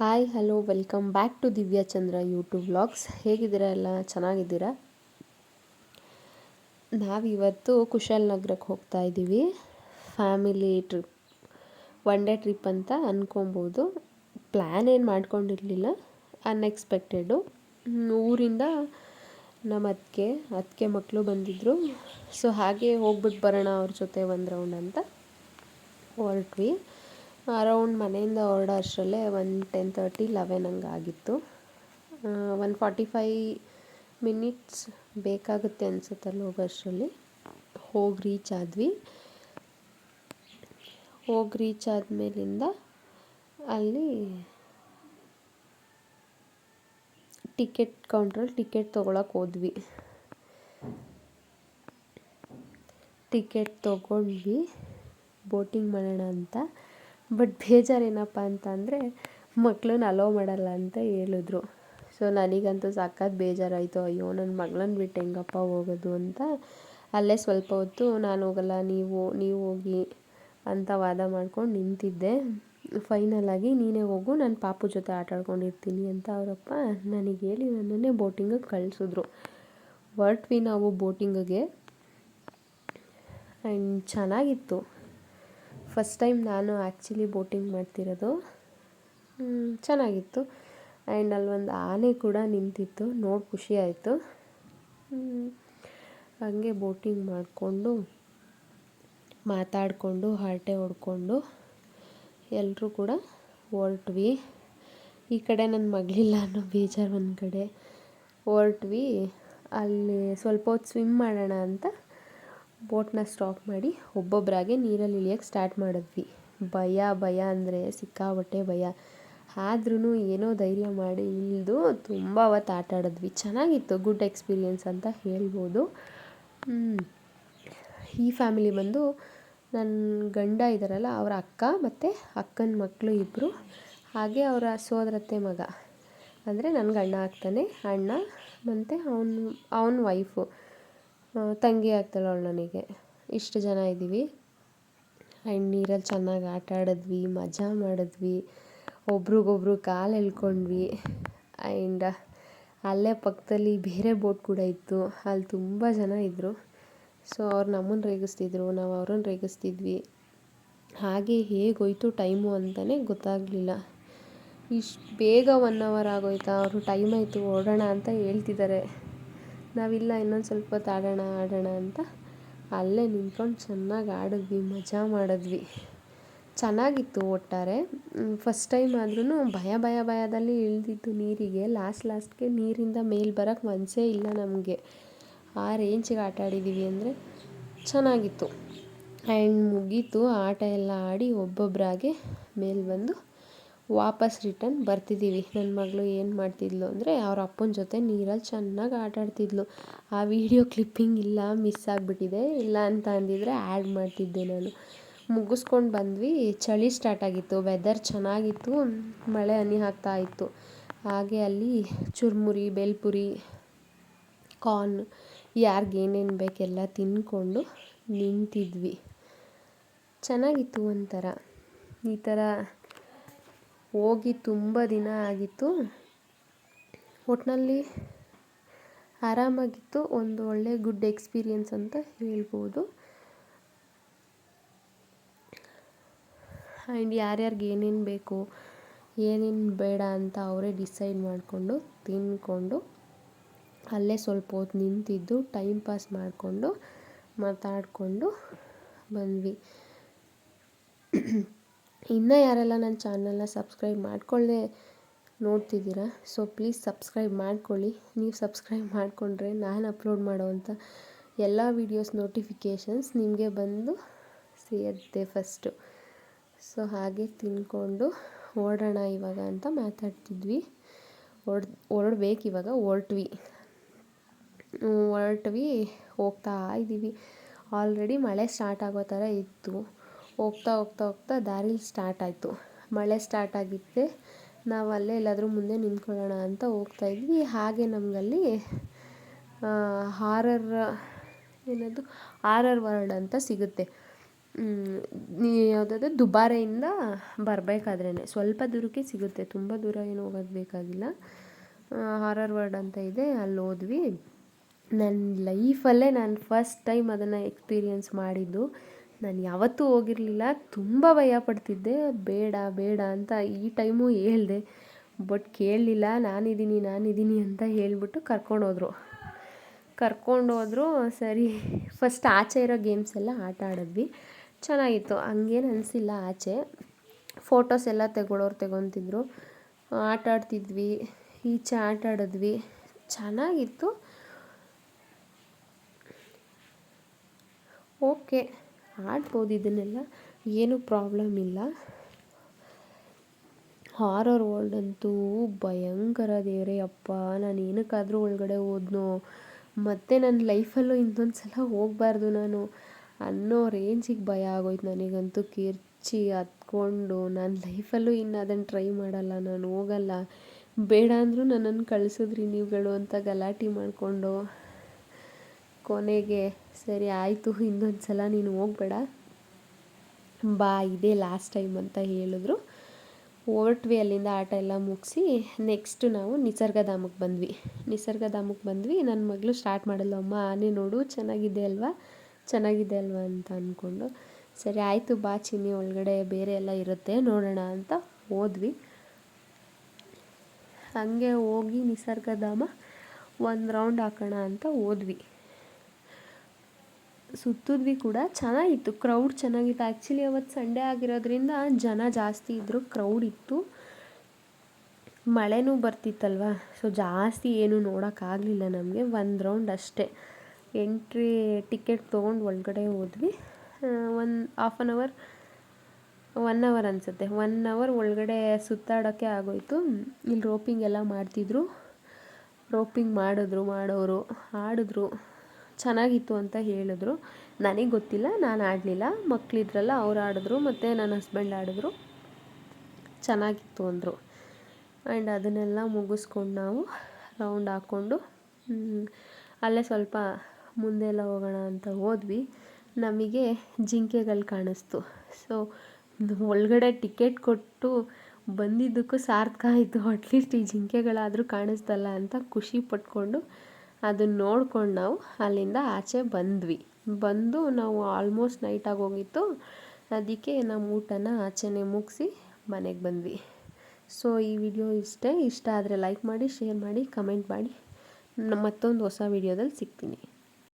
Hi, hello, welcome back to Divya Chandra YouTube vlogs. ಹೇಗಿದ್ದೀರಾ ಎಲ್ಲ? ಚೆನ್ನಾಗಿದ್ದೀರಾ? ನಾವಿವತ್ತು ಕುಶಾಲನಗರಕ್ಕೆ ಹೋಗ್ತಾ ಇದ್ದೀವಿ. Family trip, one day trip ಅಂತ ಅಂದ್ಕೊಬೋದು ಪ್ಲ್ಯಾನ್ ಏನು ಮಾಡ್ಕೊಂಡಿರಲಿಲ್ಲ, ಅನ್ಎಕ್ಸ್ಪೆಕ್ಟೆಡು. ಊರಿಂದ ನಮ್ಮ ಅತ್ತಿಗೆ ಅತ್ತಿಗೆ ಮಕ್ಕಳು ಬಂದಿದ್ದರು ಸೊ ಹಾಗೆ ಹೋಗ್ಬಿಟ್ಟು ಬರೋಣ ಅವ್ರ ಜೊತೆ ಒಂದು ರೌಂಡ್ ಅಂತ ಹೊರಟ್ವಿ. ಅರೌಂಡ್ ಮನೆಯಿಂದ ಹೊರಡೋ ಅಷ್ಟರಲ್ಲೇ ಒನ್ ಟೆನ್ ತರ್ಟಿ ಲೆವೆನ್ ಹಂಗೆ ಆಗಿತ್ತು. ಒನ್ ಫಾರ್ಟಿ ಫೈ ಮಿನಿಟ್ಸ್ ಬೇಕಾಗುತ್ತೆ ಅನಿಸುತ್ತೆ ಅಲ್ಲಿ ಹೋಗೋ ಅಷ್ಟರಲ್ಲಿ. ಹೋಗಿ ರೀಚ್ ಆದ್ವಿ. ಹೋಗಿ ರೀಚ್ ಆದಮೇಲಿಂದ ಅಲ್ಲಿ ಟಿಕೆಟ್ ಕೌಂಟ್ರಲ್ಲಿ ಟಿಕೆಟ್ ತೊಗೊಳಕ್ಕೆ ಹೋದ್ವಿ. ಟಿಕೆಟ್ ತೊಗೊಂಡ್ವಿ. ಬೋಟಿಂಗ್ ಮಾಡೋಣ ಅಂತ. ಬಟ್ ಬೇಜಾರೇನಪ್ಪ ಅಂತ ಅಂದರೆ ಮಕ್ಳನ್ನ ಅಲೋ ಮಾಡಲ್ಲ ಅಂತ ಹೇಳಿದ್ರು. ಸೊ ನನಗಂತೂ ಸಾಕಾದ ಬೇಜಾರಾಯಿತು. ಅಯ್ಯೋ ನನ್ನ ಮಗಳನ್ನ ಬಿಟ್ಟು ಹೆಂಗಪ್ಪ ಹೋಗೋದು ಅಂತ. ಅಲ್ಲೇ ಸ್ವಲ್ಪ ಹೊತ್ತು ನಾನು ಹೋಗಲ್ಲ, ನೀವು ನೀವು ಹೋಗಿ ಅಂತ ವಾದ ಮಾಡ್ಕೊಂಡು ನಿಂತಿದ್ದೆ. ಫೈನಲಾಗಿ ನೀನೇ ಹೋಗು, ನಾನು ಪಾಪು ಜೊತೆ ಆಟ ಆಡ್ಕೊಂಡಿರ್ತೀನಿ ಅಂತ ಅವರಪ್ಪ ನನಗೆ ಹೇಳಿ ನನ್ನನ್ನೇ ಬೋಟಿಂಗಿಗೆ ಕಳಿಸಿದ್ರು. ಹೊರಟ್ವಿ ನಾವು ಬೋಟಿಂಗಿಗೆ ಆ್ಯಂಡ್ ಚೆನ್ನಾಗಿತ್ತು. ಫಸ್ಟ್ ಟೈಮ್ ನಾನು ಆ್ಯಕ್ಚುಲಿ ಬೋಟಿಂಗ್ ಮಾಡ್ತಿರೋದು. ಚೆನ್ನಾಗಿತ್ತು. ಆ್ಯಂಡ್ ಅಲ್ಲೊಂದು ಆನೆ ಕೂಡ ನಿಂತಿತ್ತು. ನೋಡಿ ಖುಷಿ ಆಯಿತು. ಹಾಗೆ ಬೋಟಿಂಗ್ ಮಾಡಿಕೊಂಡು, ಮಾತಾಡಿಕೊಂಡು, ಹರಟೆ ಹೊಡ್ಕೊಂಡು ಎಲ್ಲರೂ ಕೂಡ ಹೊರಟ್ವಿ. ಈ ಕಡೆ ನನ್ನ ಮಗಳಿಲ್ಲ ಅನ್ನೋ ಬೇಜಾರು ಒಂದು ಕಡೆ. ಹೊರಟ್ವಿ. ಅಲ್ಲಿ ಸ್ವಲ್ಪ ಹೊತ್ತು ಸ್ವಿಮ್ ಮಾಡೋಣ ಅಂತ ಬೋಟ್ನ ಸ್ಟಾಪ್ ಮಾಡಿ ಒಬ್ಬೊಬ್ಬರಾಗೆ ನೀರಲ್ಲಿ ಇಳಿಯೋಕ್ಕೆ ಸ್ಟಾರ್ಟ್ ಮಾಡಿದ್ವಿ. ಭಯ ಭಯ ಅಂದರೆ ಸಿಕ್ಕಾಪಟ್ಟೆ ಭಯ. ಆದ್ರೂ ಏನೋ ಧೈರ್ಯ ಮಾಡಿ ಇಳಿದು ತುಂಬ ಅವತ್ತು ಆಟ ಆಡಿದ್ವಿ. ಚೆನ್ನಾಗಿತ್ತು, ಗುಡ್ ಎಕ್ಸ್ಪೀರಿಯೆನ್ಸ್ ಅಂತ ಹೇಳ್ಬೋದು. ಈ ಫ್ಯಾಮಿಲಿ ಬಂದು ನನ್ನ ಗಂಡ ಇದ್ದಾರಲ್ಲ, ಅವರ ಅಕ್ಕ ಮತ್ತು ಅಕ್ಕನ ಮಕ್ಕಳು ಇಬ್ಬರು ಹಾಗೆ ಅವರ ಸೋದರತ್ತೆ ಮಗ. ಅಂದರೆ ನನ್ನ ಗಂಡ ಆಗ್ತಾನೆ, ಅಣ್ಣ ಮತ್ತು ಅವನು, ಅವನ ವೈಫು ತಂಗಿ ಆಗ್ತಾಳೆ ಅವಳು ನನಗೆ. ಇಷ್ಟು ಜನ ಇದ್ದೀವಿ. ಆ್ಯಂಡ್ ನೀರಲ್ಲಿ ಚೆನ್ನಾಗಿ ಆಟ ಆಡಿದ್ವಿ, ಮಜಾ ಮಾಡಿದ್ವಿ. ಒಬ್ರಿಗೊಬ್ರು ಕಾಲು ಎಳ್ಕೊಂಡ್ವಿ. ಆ್ಯಂಡ್ ಅಲ್ಲೇ ಪಕ್ಕದಲ್ಲಿ ಬೇರೆ ಬೋಟ್ ಕೂಡ ಇತ್ತು. ಅಲ್ಲಿ ತುಂಬ ಜನ ಇದ್ದರು ಸೊ, ಅವ್ರು ನಮ್ಮನ್ನು ರೇಗಿಸ್ತಿದ್ರು, ನಾವು ಅವ್ರನ್ನ ರೇಗಿಸ್ತಿದ್ವಿ. ಹಾಗೆ ಹೇಗೋಯ್ತು ಟೈಮು ಅಂತಲೇ ಗೊತ್ತಾಗಲಿಲ್ಲ. ಇಷ್ಟು ಬೇಗ ಒನ್ ಅವರ್ ಆಗೋಯ್ತಾ? ಅವರು ಟೈಮ್ ಆಯಿತು, ಓಡೋಣ ಅಂತ ಹೇಳ್ತಿದ್ದಾರೆ. ನಾವಿಲ್ಲ, ಇನ್ನೊಂದು ಸ್ವಲ್ಪ ಹೊತ್ತು ಆಡೋಣ ಆಡೋಣ ಅಂತ ಅಲ್ಲೇ ನಿಂತ್ಕೊಂಡು ಚೆನ್ನಾಗಿ ಆಡಿದ್ವಿ, ಮಜಾ ಮಾಡಿದ್ವಿ. ಚೆನ್ನಾಗಿತ್ತು ಒಟ್ಟಾರೆ. ಫಸ್ಟ್ ಟೈಮ್ ಆದ್ರೂ ಭಯ ಭಯ, ಭಯದಲ್ಲಿ ಇಳಿದಿದ್ದು ನೀರಿಗೆ. ಲಾಸ್ಟ್ ಲಾಸ್ಟ್ಗೆ ನೀರಿಂದ ಮೇಲೆ ಬರೋಕ್ಕೆ ಮನಸ್ಸೇ ಇಲ್ಲ ನಮಗೆ. ಆ ರೇಂಜಿಗೆ ಆಟ ಆಡಿದ್ದೀವಿ ಅಂದರೆ ಚೆನ್ನಾಗಿತ್ತು. ಆ್ಯಂಡ್ ಮುಗೀತು, ಆಟ ಎಲ್ಲ ಆಡಿ ಒಬ್ಬೊಬ್ಬರಾಗೆ ಮೇಲೆ ಬಂದು ವಾಪಸ್ ರಿಟರ್ನ್ ಬರ್ತಿದ್ದೀವಿ. ನನ್ನ ಮಗಳು ಏನು ಮಾಡ್ತಿದ್ಲು ಅಂದರೆ ಅವ್ರ ಅಪ್ಪನ ಜೊತೆ ನೀರಲ್ಲಿ ಚೆನ್ನಾಗಿ ಆಟ ಆಡ್ತಿದ್ಲು ಆ ವಿಡಿಯೋ ಕ್ಲಿಪ್ಪಿಂಗ್ ಇಲ್ಲ, ಮಿಸ್ ಆಗಿಬಿಟ್ಟಿದೆ. ಇಲ್ಲ ಅಂತ ಅಂದಿದ್ರೆ ಆ್ಯಡ್ ಮಾಡ್ತಿದ್ದೆ ನಾನು. ಮುಗಿಸ್ಕೊಂಡು ಬಂದ್ವಿ. ಚಳಿ ಸ್ಟಾರ್ಟ್ ಆಗಿತ್ತು ವೆದರ್ ಚೆನ್ನಾಗಿತ್ತು, ಮಳೆ ಹನಿ ಹಾಕ್ತಾ ಇತ್ತು. ಹಾಗೆ ಅಲ್ಲಿ ಚುರುಮುರಿ, ಬೇಲ್ಪುರಿ ಕಾರ್ನ್ ಯಾರಿಗೇನೇನು ಬೇಕೆಲ್ಲ ತಿಂದ್ಕೊಂಡು ನಿಂತಿದ್ವಿ. ಚೆನ್ನಾಗಿತ್ತು ಒಂಥರ. ಈ ಥರ ಹೋಗಿ ತುಂಬ ದಿನ ಆಗಿತ್ತು. ಒಟ್ಟಿನಲ್ಲಿ ಆರಾಮಾಗಿತ್ತು. ಒಂದು ಒಳ್ಳೆ ಗುಡ್ ಎಕ್ಸ್ಪೀರಿಯನ್ಸ್ ಅಂತ ಹೇಳ್ಬೋದು. ಆ್ಯಂಡ್ ಯಾರ್ಯಾರಿಗೆ ಏನೇನು ಬೇಕು, ಏನೇನು ಬೇಡ ಅಂತ ಅವರೇ ಡಿಸೈಡ್ ಮಾಡಿಕೊಂಡು ತಿಂದ್ಕೊಂಡು ಅಲ್ಲೇ ಸ್ವಲ್ಪ ಹೊತ್ತು ನಿಂತಿದ್ದು ಟೈಮ್ ಪಾಸ್ ಮಾಡಿಕೊಂಡು, ಮಾತಾಡಿಕೊಂಡು ಬಂದ್ವಿ. ಇನ್ನೂ ಯಾರೆಲ್ಲ ನನ್ನ ಚಾನಲ್ನ ಸಬ್ಸ್ಕ್ರೈಬ್ ಮಾಡ್ಕೊಳ್ಳದೆ ನೋಡ್ತಿದ್ದೀರಾ, ಸೊ ಪ್ಲೀಸ್ ಸಬ್ಸ್ಕ್ರೈಬ್ ಮಾಡ್ಕೊಳ್ಳಿ. ನೀವು ಸಬ್ಸ್ಕ್ರೈಬ್ ಮಾಡಿಕೊಂಡ್ರೆ ನಾನು ಅಪ್ಲೋಡ್ ಮಾಡೋವಂಥ ಎಲ್ಲ ವೀಡಿಯೋಸ್, ನೋಟಿಫಿಕೇಷನ್ಸ್ ನಿಮಗೆ ಬಂದು ಸೇರುತ್ತೆ ಫಸ್ಟು ಸೊ ಹಾಗೆ ತಿನ್ಕೊಂಡು ಓಡೋಣ ಇವಾಗ ಅಂತ ಮಾತಾಡ್ತಿದ್ವಿ. ಹೊಡ್ ಹೊರಡ್ಬೇಕು ಇವಾಗ, ಹೊರಟ್ವಿ. ಹೊರಟ್ವಿ, ಹೋಗ್ತಾ ಇದ್ದೀವಿ. ಆಲ್ರೆಡಿ ಮಳೆ ಸ್ಟಾರ್ಟ್ ಆಗೋ ಥರ ಇತ್ತು. ಹೋಗ್ತಾ ಹೋಗ್ತಾ ಹೋಗ್ತಾ ದಾರಿಲಿ ಸ್ಟಾರ್ಟ್ ಆಯಿತು. ಮಳೆ ಸ್ಟಾರ್ಟ್ ಆಗಿದ್ದೆ ನಾವು ಅಲ್ಲೇ ಎಲ್ಲಾದರೂ ಮುಂದೆ ನಿಂತ್ಕೊಳ್ಳೋಣ ಅಂತ ಹೋಗ್ತಾ ಇದ್ವಿ. ಹಾಗೆ ನಮಗಲ್ಲಿ ಹಾರರ್ ಏನದು? ಹಾರರ್ ವರ್ಲ್ಡ್ ಅಂತ ಸಿಗುತ್ತೆ. ಯಾವುದಾದ್ರು ದುಬಾರೆಯಿಂದ ಬರಬೇಕಾದ್ರೇ ಸ್ವಲ್ಪ ದೂರಕ್ಕೆ ಸಿಗುತ್ತೆ. ತುಂಬ ದೂರ ಏನು ಹೋಗೋದು ಬೇಕಾಗಿಲ್ಲ. ಹಾರರ್ ವರ್ಡ್ ಅಂತ ಇದೆ. ಅಲ್ಲಿ ಹೋದ್ವಿ. ನನ್ನ ಲೈಫಲ್ಲೇ ನಾನು ಫಸ್ಟ್ ಟೈಮ್ ಅದನ್ನು ಎಕ್ಸ್ಪೀರಿಯೆನ್ಸ್ ಮಾಡಿದ್ದು. ನಾನು ಯಾವತ್ತೂ ಹೋಗಿರಲಿಲ್ಲ. ತುಂಬ ಭಯ ಪಡ್ತಿದ್ದೆ. ಬೇಡ ಬೇಡ ಅಂತ ಈ ಟೈಮು ಹೇಳ್ದೆ. ಬಟ್ ಕೇಳಲಿಲ್ಲ. ನಾನಿದ್ದೀನಿ ನಾನಿದ್ದೀನಿ ಅಂತ ಹೇಳಿಬಿಟ್ಟು ಕರ್ಕೊಂಡೋದ್ರು ಕರ್ಕೊಂಡೋದ್ರು ಸರಿ. ಫಸ್ಟ್ ಆಚೆ ಇರೋ ಗೇಮ್ಸ್ ಎಲ್ಲ ಆಟ ಆಡಿದ್ವಿ. ಚೆನ್ನಾಗಿತ್ತು. ಹಂಗೇನು ಅನಿಸಿಲ್ಲ ಆಚೆ. ಫೋಟೋಸ್ ಎಲ್ಲ ತೆಗೊಳ್ಳೋರು ತಗೊತಿದ್ರು. ಆಟ ಆಡ್ತಿದ್ವಿ. ಈಚೆ ಆಟ ಆಡಿದ್ವಿ. ಚೆನ್ನಾಗಿತ್ತು. ಓಕೆ ಆಡ್ಬೋದು ಇದನ್ನೆಲ್ಲ. ಏನೂ ಪ್ರಾಬ್ಲಮ್ ಇಲ್ಲ. ಹಾರರ್ ವರ್ಲ್ಡ್ ಅಂತೂ ಭಯಂಕರ ದೇವರೇ ಅಪ್ಪ. ನಾನು ಏನಕ್ಕಾದರೂ ಒಳಗಡೆ ಹೋದ್ನೋ. ಮತ್ತೆ ನನ್ನ ಲೈಫಲ್ಲೂ ಇನ್ನೊಂದು ಸಲ ಹೋಗಬಾರ್ದು ನಾನು. ಅನ್ನೋ ರೇಂಜಿಗೆ ಭಯ ಆಗೋಯ್ತು ನನಗಂತೂ. ಕಿರ್ಚಿ ಹತ್ಕೊಂಡು ನನ್ನ ಲೈಫಲ್ಲೂ ಇನ್ನು ಅದನ್ನು ಟ್ರೈ ಮಾಡಲ್ಲ. ನಾನು ಹೋಗಲ್ಲ. ಬೇಡ ಅಂದರೂ ನನ್ನನ್ನು ಕಳಿಸಿದ್ರಿ ನೀವುಗಳು ಅಂತ ಗಲಾಟೆ ಮಾಡಿಕೊಂಡು. ಕೊನೆಗೆ, ಸರಿ ಆಯಿತು ಇನ್ನೊಂದು ಸಲ ನೀನು ಹೋಗಬೇಡ. ಬಾ, ಇದೇ ಲಾಸ್ಟ್ ಟೈಮ್ ಅಂತ ಹೇಳಿದ್ರು. ಹೊರಟ್ವಿ ಅಲ್ಲಿಂದ ಆಟ ಎಲ್ಲ ಮುಗಿಸಿ ನೆಕ್ಸ್ಟ್ ನಾವು ನಿಸರ್ಗಧಾಮಕ್ಕೆ ಬಂದ್ವಿ. ನಿಸರ್ಗಧಾಮಕ್ಕೆ ಬಂದ್ವಿ ನನ್ನ ಮಗಳು ಸ್ಟಾರ್ಟ್ ಮಾಡಲ್ಲ ಅಮ್ಮ, ಆನೆ ನೋಡು, ಚೆನ್ನಾಗಿದೆ ಅಲ್ವಾ? ಚೆನ್ನಾಗಿದೆ ಅಲ್ವಾ? ಅಂತ ಅಂದ್ಕೊಂಡು ಸರಿ ಆಯಿತು, ಬಾ, ಚಿನ್ನಿ, ಒಳಗಡೆ ಬೇರೆ ಎಲ್ಲ ಇರುತ್ತೆ, ನೋಡೋಣ ಅಂತ ಹೋದ್ವಿ. ಹಾಗೆ ಹೋಗಿ ನಿಸರ್ಗಧಾಮ ಒಂದು ರೌಂಡ್ ಹಾಕೋಣ ಅಂತ ಹೋದ್ವಿ. ಸುತ್ತಿದ್ವಿ ಕೂಡ ಚೆನ್ನಾಗಿತ್ತು ಕ್ರೌಡ್ ಚೆನ್ನಾಗಿತ್ತು. ಆ್ಯಕ್ಚುಲಿ ಅವತ್ತು ಸಂಡೇ ಆಗಿರೋದ್ರಿಂದ ಜನ ಜಾಸ್ತಿ ಇದ್ದರು ಕ್ರೌಡ್ ಇತ್ತು. ಮಳೆನೂ ಬರ್ತಿತ್ತಲ್ವ? ಸೊ ಜಾಸ್ತಿ ಏನು ನೋಡೋಕ್ಕಾಗಲಿಲ್ಲ ನಮಗೆ, ಒಂದು ರೌಂಡ್ ಅಷ್ಟೇ. ಎಂಟ್ರಿ ಟಿಕೆಟ್ ತೊಗೊಂಡು ಒಳಗಡೆ ಹೋದ್ವಿ. One half an hour one hour ಅನಿಸುತ್ತೆ. ಒನ್ ಅವರ್ ಒಳಗಡೆ ಸುತ್ತಾಡೋಕ್ಕೆ ಆಗೋಯಿತು. ಇಲ್ಲಿ ರೋಪಿಂಗ್ ಎಲ್ಲ ಮಾಡ್ತಿದ್ರು. ರೋಪಿಂಗ್ ಮಾಡಿದ್ರು, ಮಾಡೋರು, ಆಡಿದ್ರು. ಚೆನ್ನಾಗಿತ್ತು ಅಂತ ಹೇಳಿದ್ರು. ನನಗೆ ಗೊತ್ತಿಲ್ಲ, ನಾನು ಆಡಲಿಲ್ಲ. ಮಕ್ಕಳಿದ್ರಲ್ಲ ಅವ್ರು ಆಡಿದ್ರು, ಮತ್ತು ನನ್ನ ಹಸ್ಬೆಂಡ್ ಆಡಿದ್ರು. ಚೆನ್ನಾಗಿತ್ತು ಅಂದರು. ಆ್ಯಂಡ್ ಅದನ್ನೆಲ್ಲ ಮುಗಿಸ್ಕೊಂಡು ನಾವು ರೌಂಡ್ ಹಾಕ್ಕೊಂಡು ಅಲ್ಲೇ ಸ್ವಲ್ಪ ಮುಂದೆ ಎಲ್ಲ ಹೋಗೋಣ ಅಂತ ಹೋದ್ವಿ. ನಮಗೆ ಜಿಂಕೆಗಳು ಕಾಣಿಸ್ತು. ಸೊ ಒಳಗಡೆ ಟಿಕೆಟ್ ಕೊಟ್ಟು ಬಂದಿದ್ದಕ್ಕೂ ಸಾರ್ಥಕ ಆಯಿತು. ಅಟ್ಲೀಸ್ಟ್ ಈ ಜಿಂಕೆಗಳಾದರೂ ಕಾಣಿಸ್ತಲ್ಲ ಅಂತ ಖುಷಿ ಪಟ್ಕೊಂಡು ಅದನ್ನ ನೋಡ್ಕೊಂಡು ನಾವು ಅಲ್ಲಿಂದ ಆಚೆ ಬಂದ್ವಿ. ಬಂದು ನಾವು ಆಲ್ಮೋಸ್ಟ್ ನೈಟ್ ಆಗೋಗಿತ್ತು. ಅದಕ್ಕೆ ನಮ್ಮ ಊಟನ ಆಚೆನೇ ಮುಗಿಸಿ ಮನೆಗೆ ಬಂದ್ವಿ. ಸೊ ಈ ವಿಡಿಯೋ ಇಷ್ಟೇ. ಇಷ್ಟ ಆದರೆ ಲೈಕ್ ಮಾಡಿ ಶೇರ್ ಮಾಡಿ ಕಮೆಂಟ್ ಮಾಡಿ. ಮತ್ತೊಂದು ಹೊಸ ವಿಡಿಯೋದಲ್ಲಿ ಸಿಗ್ತೀನಿ.